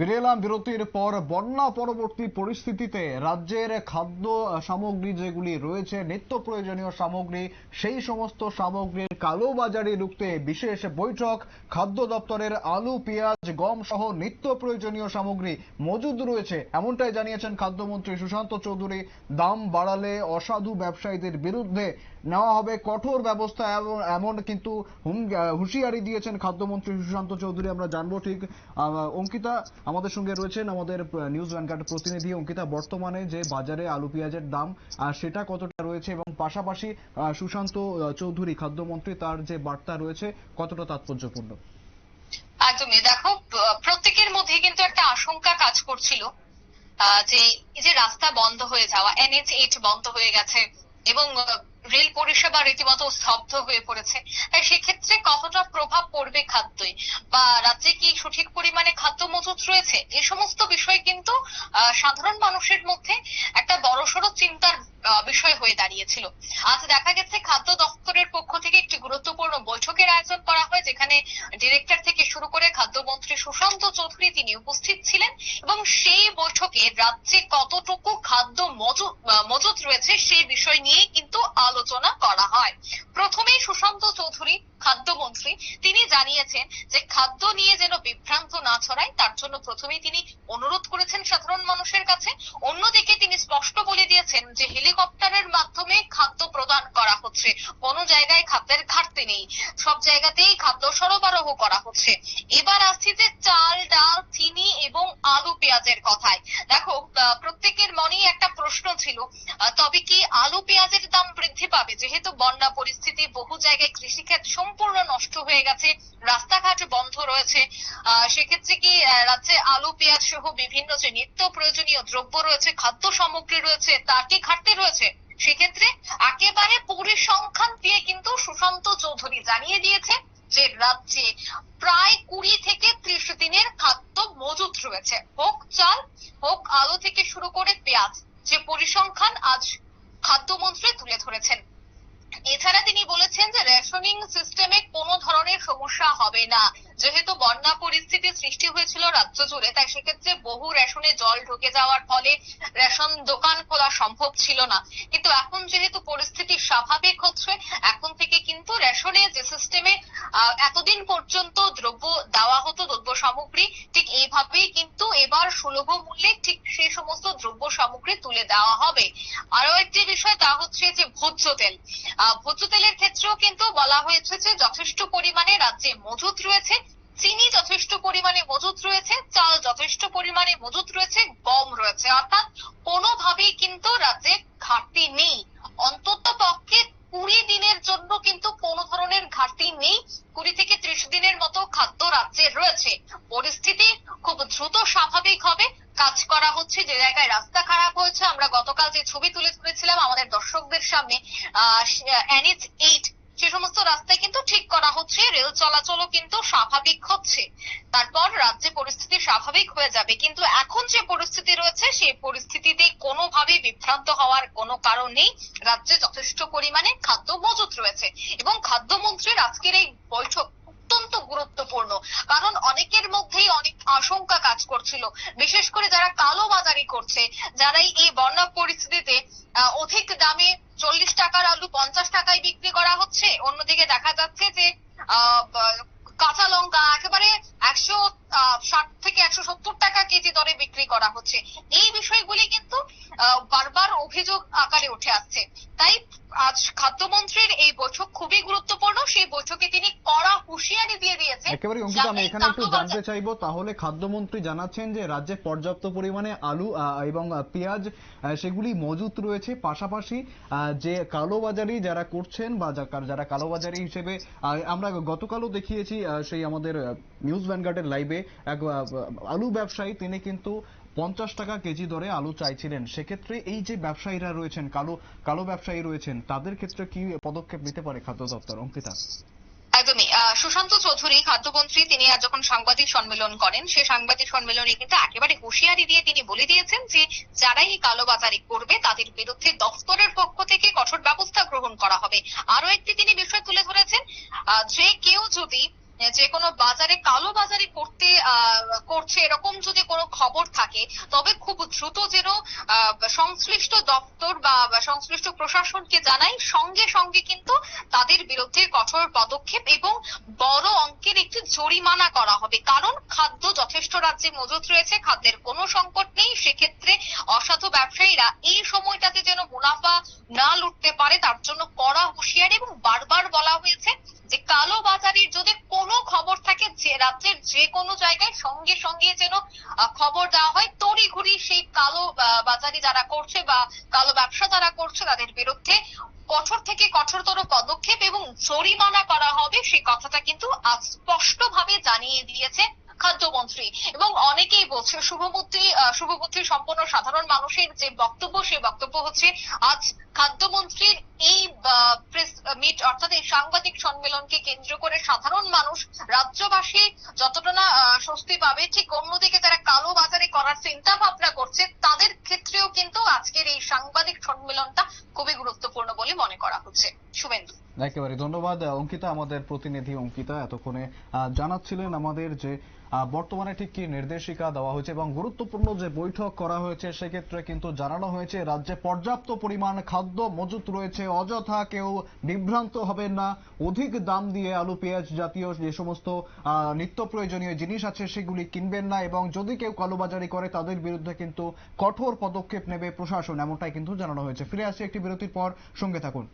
ফিরে এলাম বিরতির পর বন্যা পরবর্তী পরিস্থিতিতে রাজ্যের খাদ্য সামগ্রী যেগুলি রয়েছে, নিত্য প্রয়োজনীয় সামগ্রী, সেই সমস্ত সামগ্রীর কালোবাজারি রুখতে বিশেষ বৈঠক খাদ্য দপ্তরের আলু, পেঁয়াজ গম সহ নিত্য প্রয়োজনীয় সামগ্রী মজুদ রয়েছে, এমনটাই জানিয়েছেন খাদ্যমন্ত্রী সুশান্ত চৌধুরী। দাম বাড়ালে অসাধু ব্যবসায়ীদের বিরুদ্ধে নেওয়া হবে কঠোর ব্যবস্থা এবং এমন কিন্তু হুঁশিয়ারি দিয়েছেন খাদ্যমন্ত্রী সুশান্ত চৌধুরী, আমরা জানব ঠিক অঙ্কিতা আমাদের সঙ্গে রয়েছেন আমাদের নিউজ ভ্যানগার্ড প্রতিনিধি অঙ্কিতা। বর্তমানে যে বাজারে আলু পেঁয়াজের দাম সেটা কতটা রয়েছে এবং পাশাপাশি সুশান্ত চৌধুরী, খাদ্যমন্ত্রী, তার যে বার্তা রয়েছে, কতটা তাৎপর্যপূর্ণ? একদমই। প্রত্যেকের মধ্যে কিন্তু একটা আশঙ্কা কাজ করছিল যে এই যে রাস্তা বন্ধ হয়ে যাওয়া এনএচ এইট বন্ধ হয়ে গেছে এবং রেল পরিষেবা রীতিমতো স্তব্ধ হয়ে পড়েছে, তাই সেক্ষেত্রে কতটা প্রভাব পড়বে খাদ্যে বা রাজ্যে কি সঠিক পরিমাণে খাদ্য মজুত রয়েছে? এ সমস্ত বিষয় কিন্তু সাধারণ মানুষের মধ্যে একটা বড়সড় চিন্তার বিষয় হয়ে দাঁড়িয়েছিল। আজ দেখা গেছে খাদ্য দপ্তরের পক্ষ থেকে একটি গুরুত্বপূর্ণ বৈঠকের আয়োজন করা হয়, যেখানে ডিরেক্টর থেকে শুরু করে খাদ্যমন্ত্রী সুশান্ত চৌধুরী তিনি উপস্থিত ছিলেন এবং সেই বৈঠকে রাজ্যে কতটুকু খাদ্য মজুত রয়েছে সেই বিষয় নিয়ে কিন্তু আলোচনা করা হয়। প্রথমেই সুশান্ত চৌধুরী, খাদ্যমন্ত্রী, তিনি জানিয়েছেন যে খাদ্য নিয়ে যেন বিভ্রান্ত না ছড়ায়, তার জন্য প্রথমেই তিনি অনুরোধ করেছেন সাধারণ মানুষের কাছে। অন্যদিকে তিনি স্পষ্ট বলে দিয়েছেন যে হেলিকপ্টারের মাধ্যমে খাদ্য প্রদান করা হচ্ছে। কোনো জায়গায় খাদ্যের ঘাটতি নেই। সব জায়গাতেই খাদ্য সরবরাহ করা হচ্ছে। এবার আসছি যে চাল, ডাল, চিনি এবং আলু পেঁয়াজের কথায়। দেখো প্রত্যেকের মনেই একটা প্রশ্ন ছিল তবে কি আলু পেঁয়াজের দাম বৃদ্ধি পাবে? যেহেতু বন্যা পরিস্থিতি বহু জায়গায় কৃষিক্ষেত সম্পূর্ণ নষ্ট হয়ে গেছে, রাস্তাঘাট বন্ধ রয়েছে সেক্ষেত্রে কি রাজ্যে আলু, পেঁয়াজ সহ বিভিন্ন যে নিত্য প্রয়োজনীয় দ্রব্য রয়েছে, খাদ্য সামগ্রী রয়েছে, তার কি ঘাটতি রয়েছে। সেক্ষেত্রে একেবারে পরিসংখ্যান দিয়ে কিন্তু সুশান্ত চৌধুরী জানিয়ে দিয়েছে যে রাজ্যে প্রায় কুড়ি থেকে ত্রিশ দিনের খাদ্য মজুত রয়েছে। হোক চাল, হোক আলু থেকে শুরু করে পেঁয়াজ, যে পরিসংখ্যান আজ খাদ্যমন্ত্রী তুলে ধরেছেন। এছাড়া তিনি বলেছেন যে রেশনিং সিস্টেমে কোনো ধরনের সমস্যা হবে না। যেহেতু বন্যা পরিস্থিতি সৃষ্টি হয়েছিল রাজ্য জুড়ে, তাই সেক্ষেত্রে বহু রেশনে জল ঢুকে যাওয়ার ফলে রেশন দোকান খোলা সম্ভব ছিল না। কিন্তু এখন যেহেতু পরিস্থিতি স্বাভাবিক হচ্ছে, এখন থেকে কিন্তু রেশনে যে সিস্টেমে এতদিন পর্যন্ত দ্রব্য দেওয়া হতো, দ্রব্য সামগ্রী, ঠিক এইভাবেই কিন্তু এবার সুলভ মূল্যে ঠিক সেই সমস্ত দ্রব্য সামগ্রী তুলে দেওয়া হবে। আরও একটি বিষয় তা হচ্ছে যে ভোজ্য তেল। ভোজ্য তেলের ক্ষেত্রেও কিন্তু বলা হয়েছে যে যথেষ্ট পরিমাণে রাজ্যে মজুত রয়েছে। চিনি যথেষ্ট পরিমাণে মজুত রয়েছে, চাল যথেষ্ট পরিমাণে মজুত রয়েছে, গম রয়েছে। অর্থাৎ কোনোভাবেই কিন্তু রাজ্যে ঘাটতি নেই। অন্তত পক্ষে কুড়ি দিনের জন্য কিন্তু কোনো ধরনের ঘাটতি নেই। কুড়ি থেকে ত্রিশ দিনের মতো খাদ্য রাজ্যে রয়েছে। পরিস্থিতি খুব দ্রুত স্বাভাবিক হবে। কাজ করা হচ্ছে যে জায়গায় রাস্তা খারাপ হয়েছে। আমরা গতকাল যে ছবি তুলে ধরেছিলাম, আমাদের দর্শকদের সামনে এনএচ এইট সে সমস্ত রাস্তায় কিন্তু ঠিক করা হচ্ছে, রেল চলাচলও কিন্তু স্বাভাবিক হচ্ছে। তারপর রাজ্যে পরিস্থিতি স্বাভাবিক হয়ে যাবে। কিন্তু এখন যে পরিস্থিতি রয়েছে, সেই পরিস্থিতিতে কোনোভাবে বিভ্রান্ত হওয়ার কোনো কারণ নেই। রাজ্যে যথেষ্ট পরিমাণে খাদ্য মজুত রয়েছে এবং খাদ্যমন্ত্রীর আজকের এই বৈঠক অত্যন্ত গুরুত্বপূর্ণ। কারণ অনেকের মধ্যেই অনেক আশঙ্কা করছিল। বিশেষ করে যারা কালো বাজারি করছে যারাই এই বন্যা পরিস্থিতিতে অধিক দামে চল্লিশ টাকার আলু পঞ্চাশ টাকায় বিক্রি করা হচ্ছে। অন্যদিকে দেখা যাচ্ছে যে কাঁচা লঙ্কা একেবারে একশো ষাট থেকে একশো সত্তর টাকা কেজি দরে বিক্রি করা হচ্ছে। এই বিষয়গুলি কিন্তু বারবার অভিযোগ আকারে উঠে আসছে। তাই আজ খাদ্যমন্ত্রীর এই বৈঠক খুবই গুরুত্বপূর্ণ। সেই বৈঠকে তিনি হুঁশিয়ারি দিয়ে দিয়েছেন একেবারে অঙ্কিতা আমি এখানে একটু জানতে চাইব তাহলে খাদ্যমন্ত্রী জানাচ্ছেন যে রাজ্যে পর্যাপ্ত পরিমাণে আলু এবং পেঁয়াজ সেগুলি মজুত রয়েছে। পাশাপাশি যে কালোবাজারি যারা করছেন বা যারা কালোবাজারি হিসেবে আমরা গতকালও দেখিয়েছি সেই আমাদের নিউজ ভ্যানগার্ডের লাইভে এক আলু ব্যবসায়ী তিনি কিন্তু পঞ্চাশ টাকা কেজি দরে আলু চাইছিলেন। সেক্ষেত্রে এই যে ব্যবসায়ীরা রয়েছেন কালো কালো ব্যবসায়ী রয়েছেন তাদের ক্ষেত্রে কি পদক্ষেপ নিতে পারে খাদ্য দপ্তর? অঙ্কিতা। সুশান্ত চৌধুরী খাদ্যমন্ত্রী, তিনি আজ যখন সাংবাদিক সম্মেলন করেন, সে সাংবাদিক সম্মেলনে কিন্তু একেবারে হুঁশিয়ারি দিয়ে তিনি বলে দিয়েছেন যে যারাই এই কালোবাজারি করবে, তাদের বিরুদ্ধে দফতরের পক্ষ থেকে কঠোর ব্যবস্থা গ্রহণ করা হবে। আরও একটি তিনি বিষয় তুলে ধরেছেন যে কেউ যদি যে কোনো বাজারে, কালো বাজারি করতে করছে এরকম যদি কোনো খবর থাকে, তবে খুব দ্রুত যেন সংশ্লিষ্ট দপ্তর বা সংশ্লিষ্ট প্রশাসনকে জানাই, সঙ্গে সঙ্গে কিন্তু তাদের বিরুদ্ধে কঠোর পদক্ষেপ এবং বড় অঙ্কের একটি জরিমানা করা হবে। কারণ খাদ্য যথেষ্ট রাজ্যে মজুত রয়েছে, খাদ্যের কোনো সংকট নেই। সেক্ষেত্রে অসাধু ব্যবসায়ীরা এই সময়টাতে যেন মুনাফা না লুটতে পারে, তার জন্য কড়া হুঁশিয়ারি এবং বারবার বলা হয়েছে। রাজ্যের যে কোনো জায়গায় সঙ্গে সঙ্গে যেন খবর দেওয়া হয়। তড়িঘড়ি সেই কালো বাজারি যারা করছে বা কালো ব্যবসা যারা করছে তাদের বিরুদ্ধে কঠোর থেকে কঠোরতর পদক্ষেপ এবং জরিমানা করা হবে সেই কথাটা কিন্তু আজ স্পষ্টভাবে জানিয়ে দিয়েছে খাদ্যমন্ত্রী। এবং অনেকেই বলছে শুভবুদ্ধি শুভবুদ্ধি সম্পন্ন সাধারণ মানুষের যে বক্তব্য সেই বক্তব্য হচ্ছে, আজ খাদ্যমন্ত্রীর এই প্রেস মিট, অর্থাৎ এই সাংবাদিক সম্মেলনকে কেন্দ্র করে সাধারণ মানুষ রাজ্যবাসী যতটা না স্বস্তি পাবে, ঠিক অন্যদিকে যারা কালো বাজারে করার চিন্তা ভাবনা করছে, তাদের ক্ষেত্রেও কিন্তু আজকের এই সাংবাদিক সম্মেলনটা খুবই গুরুত্বপূর্ণ বলে মনে করা হচ্ছে। শুভেন্দু। একেবারে ধন্যবাদ অঙ্কিতা, আমাদের প্রতিনিধি অঙ্কিতা এতক্ষণে জানাচ্ছিলেন আমাদের যে বর্তমানে ঠিক কি নির্দেশিকা দেওয়া হয়েছে এবং গুরুত্বপূর্ণ যে বৈঠক করা হয়েছে সেক্ষেত্রে কিন্তু জানানো হয়েছে, রাজ্যে পর্যাপ্ত পরিমাণ খাদ্য মজুত রয়েছে, অযথা কেউ বিভ্রান্ত হবেন না, অধিক দাম দিয়ে আলু, পেঁয়াজ জাতীয় যে সমস্ত নিত্য প্রয়োজনীয় জিনিস আছে সেগুলি কিনবেন না এবং যদি কেউ কালোবাজারি করে তাদের বিরুদ্ধে কিন্তু কঠোর পদক্ষেপ নেবে প্রশাসন, এমনটাই কিন্তু জানানো হয়েছে। ফিরে আসি একটি বিরতির পর, সঙ্গে থাকুন।